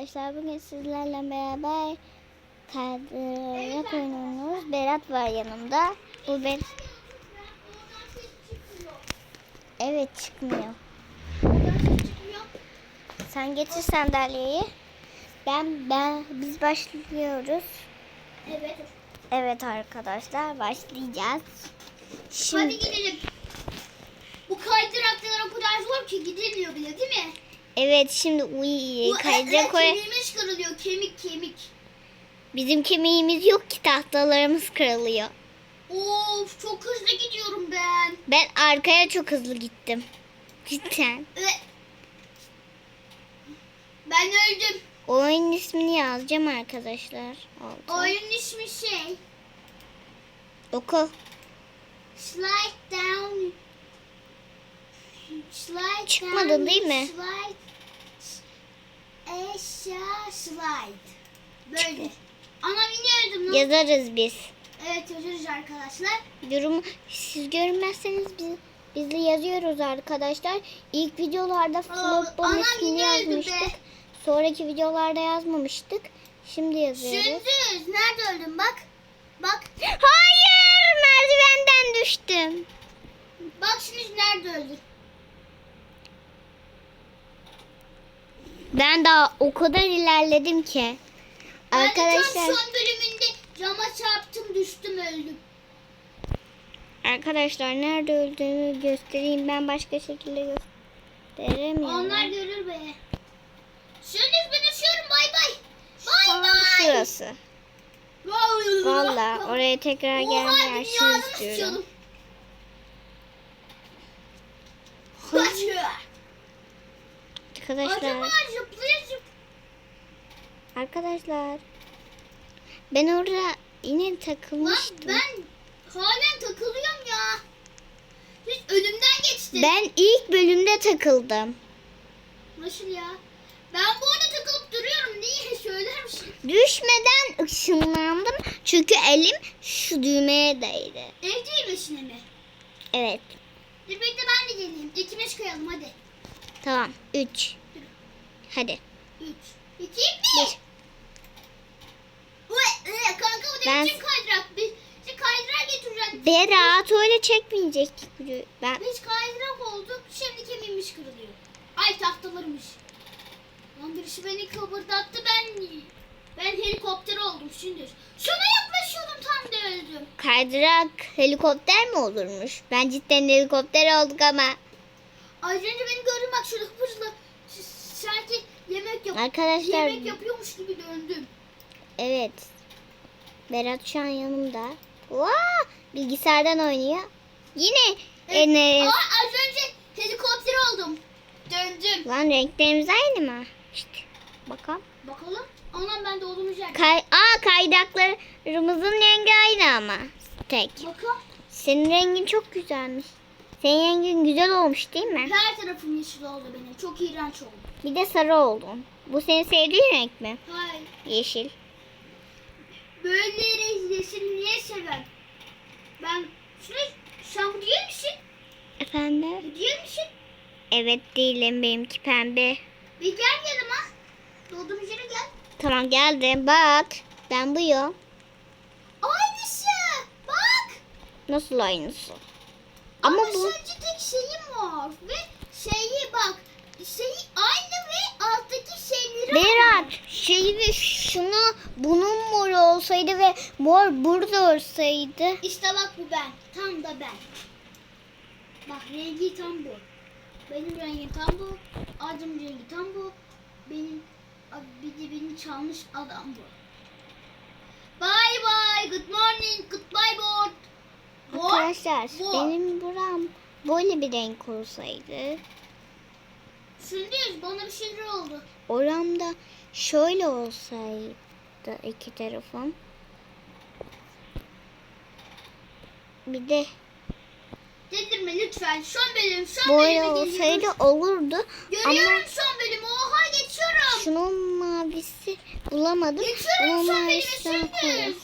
arkadaşlar. Bugün sizlerle beraber kaydırarak oynuyoruz. Berat var yanımda. Bu ben. Evet çıkmıyor. Sen getir sandalyeyi. Ben ben biz başlıyoruz. Evet. Evet arkadaşlar başlayacağız. Hadi Şimdi gidelim. Bu kaydıraklar o kadar zor ki gidilmiyor bile değil mi? Evet şimdi uy e, oraya. kemiğimiz kırılıyor. Kemik kemik. Bizim kemiğimiz yok ki tahtalarımız kırılıyor. Of çok hızlı gidiyorum ben. Ben arkaya çok hızlı gittim. Cidden. Ben öldüm. Oyun ismini yazacağım arkadaşlar. Oldu. Oyunun ismi şey. Oku. Slide down. Slide Çıkmadı down, değil mi? Slide. Eşya slide. Böyle. Yine öldüm lan. Yazarız biz. Evet yazıyoruz arkadaşlar. Yorum siz görmezseniz biz biz de yazıyoruz arkadaşlar. İlk videolarda Flopball anam ismini öldü be. yazmıştık. Sonraki videolarda yazmamıştık. Şimdi yazıyoruz. Sündüz nerede öldün bak. Bak. Hayır! Merdivenden düştüm. Bak şimdi nerede öldün. Ben daha o kadar ilerledim ki. Ben Arkadaşlar tam son bölümünde cama çarptım düştüm öldüm. Arkadaşlar nerede öldüğümü göstereyim. Ben başka şekilde gösteremiyorum. Onlar görür be. Sündüz ben uçuyorum bay bay. Bay bay. şurası. Valla oraya tekrar aşırı dünyadan istiyorum. Kaçıyor. Arkadaşlar, Acaba arkadaşlar. Ben orada yine Lan takılmıştım. ben halen takılıyorum ya. Hiç önümden geçti. Ben ilk bölümde takıldım. Nasıl ya? Ben bu arada takılıp duruyorum. Niye söyler misin? Düşmeden ışınlandım. Çünkü elim şu düğmeye değdi. Ev düğmesine mi? Evet. Dur bekle ben de geleyim. İkimiz kayalım hadi. Tamam. Üç. Hadi. Üç, iki, bir. Uy, e, kanka bu Ben- biçim kaydırak. Biz biz kaydırak getireceğiz. Berat öyle çekmeyecek. Ben Biz kaydırak olduk. Şimdi kemiğimiz kırılıyor. Ay tahtalarmış. Lan birisi beni kıpırdattı ben. Ben helikopter oldum şimdi. Şuna yaklaşıyordum tam da öldüm. kaydırak helikopter mi olurmuş? Ben cidden helikopter olduk ama. Az önce beni gördüm bak şurada hızlı. Sanki yemek yap Arkadaşlar yemek yapıyormuş gibi döndüm. evet. Berat şu an yanımda. Vaa! Bilgisayardan oynuyor. Yine Enes. Aa az önce helikopter oldum. Döndüm. Lan renklerimiz aynı mı? İşte bakalım. Bakalım. Anam ben doğduğumuz yer. Kay Aa kaydaklarımızın rengi aynı ama. Tek. Bakalım. Senin rengin çok güzelmiş. Senin rengin güzel olmuş değil mi? Her tarafım yeşil oldu benim. Çok iğrenç oldu. Bir de sarı oldun. Bu senin sevdiğin renk mi? Hayır. Yeşil. Böyle yeşil niye seven? Ben şunu sen bu değil misin? Efendim? Bu değil misin? Evet değilim benimki pembe. Bir gel yanıma. Doğduğumuz yere gel. Tamam geldim. Bak. Ben buyum. Aynısı. Bak. Nasıl aynısı? Ama bu sadece tek şeyim var. Ve şeyi bak. Şeyi aynı ve alttaki şeyleri. Berat şey ve şunu bunun mor olsaydı ve mor burada olsaydı. İşte bak bu ben. Tam da ben. Bak rengi tam bu. Benim rengim tam bu. Adım rengi tam bu. Benim bir de beni çalmış adam bu. Arkadaşlar bu. benim buram böyle bir renk olsaydı. Sündüz bana bir şeyler oldu. Oramda şöyle olsaydı iki tarafım. Bir de Dedirme lütfen. Son bölüm. Son böyle bölüme olsaydı geliyoruz. olurdu. Görüyorum Ama son bölümü. Oha geçiyorum. şunun mavisi bulamadım. Geçiyorum Bunun son bölümü mavisinden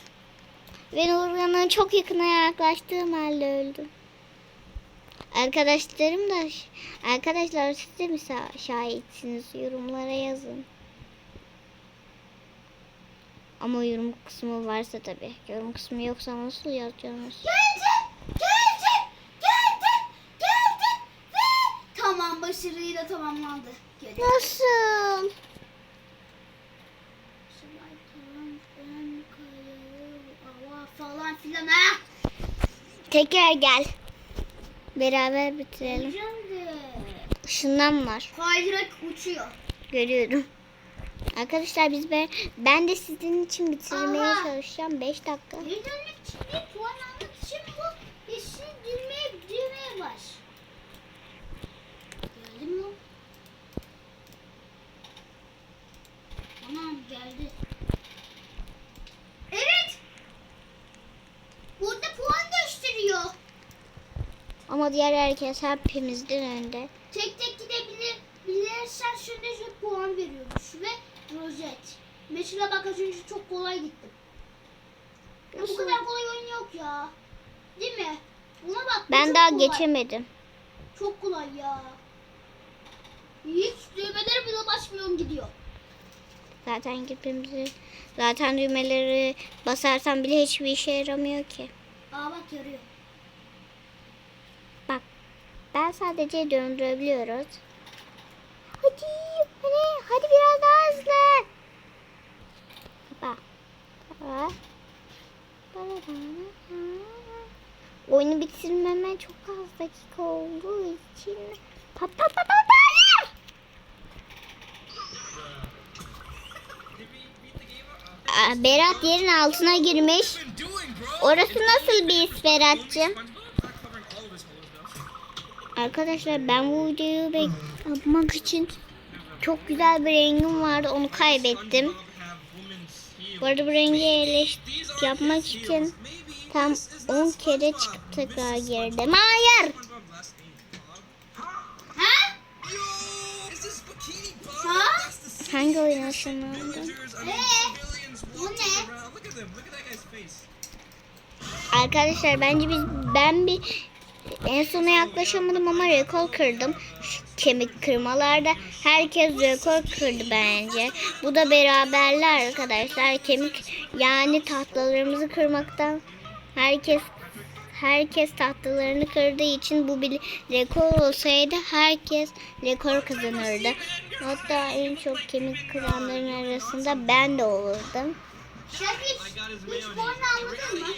Ben orana çok yakına yaklaştığım halde öldüm. Arkadaşlarım da arkadaşlar siz de mi şa- şahitsiniz? Yorumlara yazın. Ama yorum kısmı varsa tabii. Yorum kısmı yoksa nasıl yazacaksınız? Geldim, geldim, geldim, geldim ve tamam başarıyla tamamlandı. Geldim. Nasıl? Falan filan ha. Tekrar gel. Beraber bitirelim. Işınlan var. Kaydırak uçuyor. Görüyorum. Arkadaşlar biz ben, ben de sizin için bitirmeye Aha. çalışacağım. 5 dakika. Geri dönmek için puan almak için bu yeşil düğmeye, düğmeye baş. Geldi mi o? Tamam geldi. Evet. Burada puan gösteriyor. Ama diğer herkes hepimizden önde. Tek tek gidebilir. Bilirsen şöyle şu puan veriyormuş ve rozet. Mesela bak az önce çok kolay gittim. Ya bu kadar kolay oyun yok ya. Değil mi? Buna bak. Ben çok daha kolay. geçemedim. Çok kolay ya. Hiç düğmelere bile basmıyorum gidiyor. Zaten gitmemizi zaten düğmeleri basarsam bile hiçbir işe yaramıyor ki. Aa bak yarıyor. Ben sadece döndürebiliyoruz. Hadi hadi hadi biraz daha hızlı. Bak. Oyunu bitirmeme çok az dakika olduğu için pa pa pa pa pa hayır! Berat yerin altına girmiş. Orası nasıl bir his Berat'cığım? Arkadaşlar ben bu videoyu yapmak için çok güzel bir rengim vardı onu kaybettim. Bu arada bu rengi yapmak için tam 10 kere çıkıp tekrar girdim. Hayır! Ha? Ha? Hangi oyun ışınlandı? Ee? Bu ne? Arkadaşlar bence biz ben bir en sona yaklaşamadım ama rekor kırdım. Şu kemik kırmalarda herkes rekor kırdı bence. Bu da beraberler arkadaşlar. Kemik yani tahtalarımızı kırmaktan herkes herkes tahtalarını kırdığı için bu bir rekor olsaydı herkes rekor kazanırdı. Hatta en çok kemik kıranların arasında ben de olurdum. Şakir hiç puan almadın mı?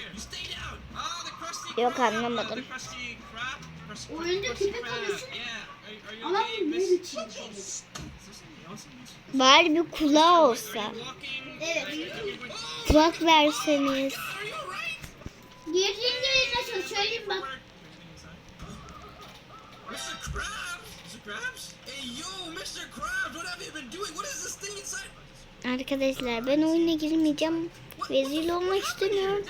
Yok anlamadım. Oyunda köpek alıyorsun. Ama bu ne biçim? Bari bir kulağı olsa. Evet. Kulak verseniz. Girdiğinde nasıl söyleyeyim bak. Mr. Krabs! Mr. Krabs? Hey, yo, Mr. Krabs, what have you been doing? What is this thing inside? Arkadaşlar ben oyuna girmeyeceğim. Rezil olmak istemiyorum.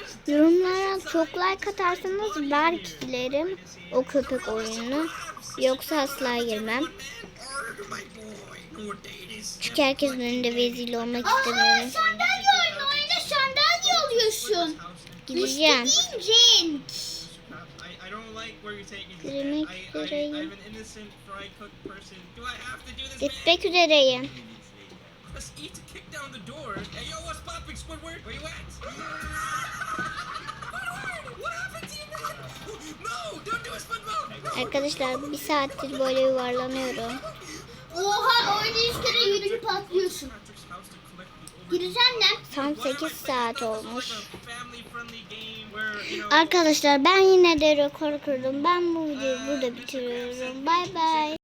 Çok like atarsanız belki girerim o köpek oyununu. Yoksa asla girmem. Çünkü herkesin önünde rezil olmak istemiyorum. sandalye oyunu oyna sandalye alıyorsun. Gideceğim. İstediğin renk. Girmek üzereyim. Gitmek üzereyim. Press E to kick down the door. Hey, yo, what's popping, Squidward? Where you at? Squidward! What happened to you, man? No, don't do it, SpongeBob! No. Arkadaşlar bir saattir böyle yuvarlanıyorum. Oha oyunda yüz kere yürüyüp patlıyorsun. Gireceksin lan. Tam 8 saat olmuş. Arkadaşlar ben yine de rekor kırdım. Ben bu videoyu burada bitiriyorum. Bay bay.